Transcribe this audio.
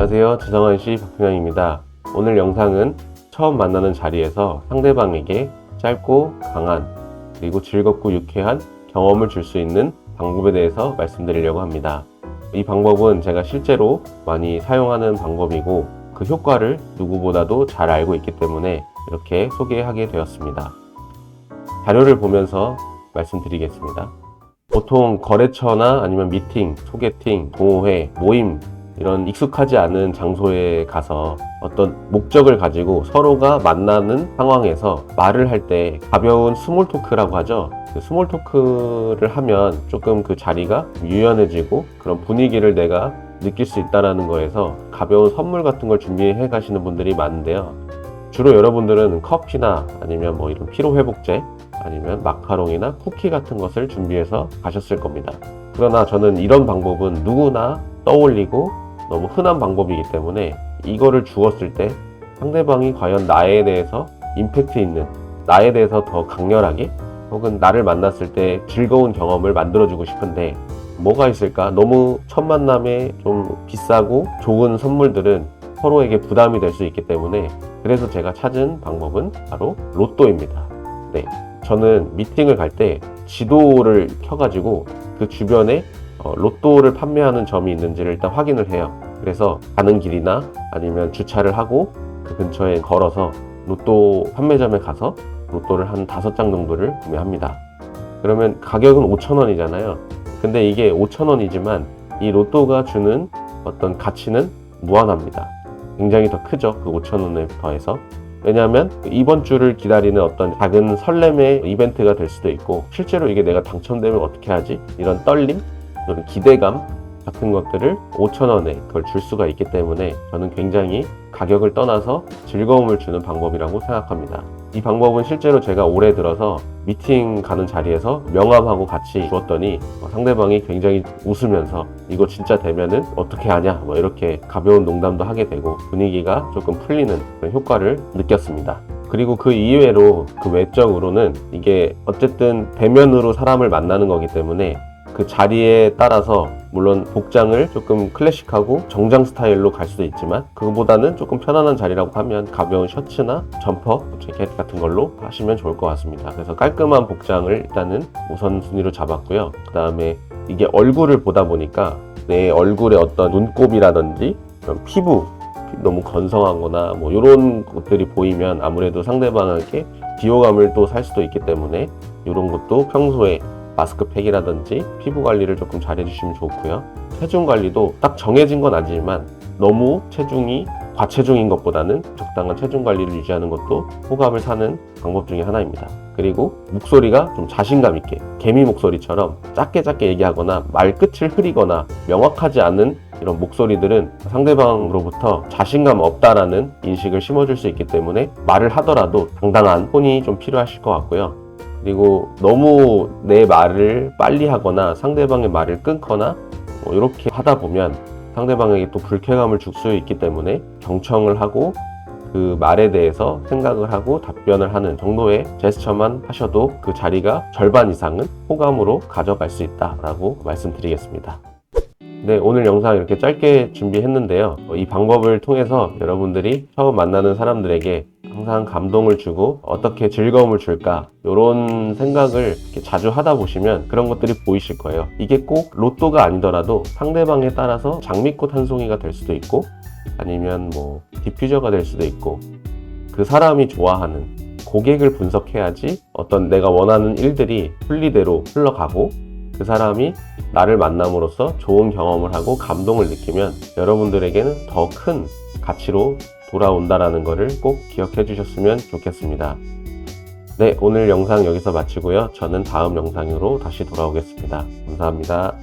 안녕하세요. 주성환 씨 박평양입니다. 오늘 영상은 처음 만나는 자리에서 상대방에게 짧고 강한 그리고 즐겁고 유쾌한 경험을 줄 수 있는 방법에 대해서 말씀드리려고 합니다. 이 방법은 제가 실제로 많이 사용하는 방법이고 그 효과를 누구보다도 잘 알고 있기 때문에 이렇게 소개하게 되었습니다. 자료를 보면서 말씀드리겠습니다. 보통 거래처나 아니면 미팅, 소개팅, 동호회, 모임 이런 익숙하지 않은 장소에 가서 어떤 목적을 가지고 서로가 만나는 상황에서 말을 할 때 가벼운 스몰 토크라고 하죠. 그 스몰 토크를 하면 조금 그 자리가 유연해지고 그런 분위기를 내가 느낄 수 있다라는 거에서 가벼운 선물 같은 걸 준비해 가시는 분들이 많은데요. 주로 여러분들은 커피나 아니면 뭐 이런 피로 회복제 아니면 마카롱이나 쿠키 같은 것을 준비해서 가셨을 겁니다. 그러나 저는 이런 방법은 누구나 떠올리고 너무 흔한 방법이기 때문에 이거를 주었을 때 상대방이 과연 나에 대해서 임팩트 있는 나에 대해서 더 강렬하게 혹은 나를 만났을 때 즐거운 경험을 만들어주고 싶은데 뭐가 있을까? 너무 첫 만남에 좀 비싸고 좋은 선물들은 서로에게 부담이 될 수 있기 때문에 그래서 제가 찾은 방법은 바로 로또입니다. 네. 저는 미팅을 갈 때 지도를 켜가지고 그 주변에 어, 로또를 판매하는 점이 있는지를 일단 확인을 해요. 그래서 가는 길이나 아니면 주차를 하고 그 근처에 걸어서 로또 판매점에 가서 로또를 한 다섯 장 정도를 구매합니다. 그러면 가격은 5,000원이잖아요. 근데 이게 5,000원이지만 이 로또가 주는 어떤 가치는 무한합니다. 굉장히 더 크죠. 그 5,000원에 더해서. 왜냐하면 이번 주를 기다리는 어떤 작은 설렘의 이벤트가 될 수도 있고 실제로 이게 내가 당첨되면 어떻게 하지? 이런 떨림, 그런 기대감 같은 것들을 5,000원에 그걸 줄 수가 있기 때문에 저는 굉장히 가격을 떠나서 즐거움을 주는 방법이라고 생각합니다. 이 방법은 실제로 제가 올해 들어서 미팅 가는 자리에서 명함하고 같이 주었더니 어, 상대방이 굉장히 웃으면서 이거 진짜 되면은 어떻게 하냐 뭐 이렇게 가벼운 농담도 하게 되고 분위기가 조금 풀리는 그런 효과를 느꼈습니다. 그리고 그 이외로 그 외적으로는 이게 어쨌든 대면으로 사람을 만나는 거기 때문에 그 자리에 따라서 물론 복장을 조금 클래식하고 정장 스타일로 갈 수도 있지만 그거보다는 조금 편안한 자리라고 하면 가벼운 셔츠나 점퍼, 재킷 같은 걸로 하시면 좋을 것 같습니다. 그래서 깔끔한 복장을 일단은 우선순위로 잡았고요. 그 다음에 이게 얼굴을 보다 보니까 내 얼굴에 어떤 눈곱이라든지 그런 피부 너무 건성하거나 뭐 이런 것들이 보이면 아무래도 상대방에게 비호감을 또 살 수도 있기 때문에 이런 것도 평소에 마스크팩이라든지 피부 관리를 조금 잘 해주시면 좋고요. 체중 관리도 딱 정해진 건 아니지만 너무 체중이 과체중인 것보다는 적당한 체중 관리를 유지하는 것도 호감을 사는 방법 중에 하나입니다. 그리고 목소리가 좀 자신감 있게 개미 목소리처럼 짧게 짧게 얘기하거나 말 끝을 흐리거나 명확하지 않은 이런 목소리들은 상대방으로부터 자신감 없다라는 인식을 심어줄 수 있기 때문에 말을 하더라도 당당한 톤이 좀 필요하실 것 같고요. 그리고 너무 내 말을 빨리 하거나 상대방의 말을 끊거나 뭐 이렇게 하다 보면 상대방에게 또 불쾌감을 줄 수 있기 때문에 경청을 하고 그 말에 대해서 생각을 하고 답변을 하는 정도의 제스처만 하셔도 그 자리가 절반 이상은 호감으로 가져갈 수 있다라고 말씀드리겠습니다. 네, 오늘 영상 이렇게 짧게 준비했는데요. 어, 이 방법을 통해서 여러분들이 처음 만나는 사람들에게 항상 감동을 주고 어떻게 즐거움을 줄까 이런 생각을 자주 하다 보시면 그런 것들이 보이실 거예요. 이게 꼭 로또가 아니더라도 상대방에 따라서 장미꽃 한 송이가 될 수도 있고 아니면 뭐 디퓨저가 될 수도 있고 그 사람이 좋아하는 고객을 분석해야지 어떤 내가 원하는 일들이 순리대로 흘러가고 그 사람이 나를 만남으로써 좋은 경험을 하고 감동을 느끼면 여러분들에게는 더 큰 가치로 돌아온다라는 것을 꼭 기억해 주셨으면 좋겠습니다. 네, 오늘 영상 여기서 마치고요. 저는 다음 영상으로 다시 돌아오겠습니다. 감사합니다.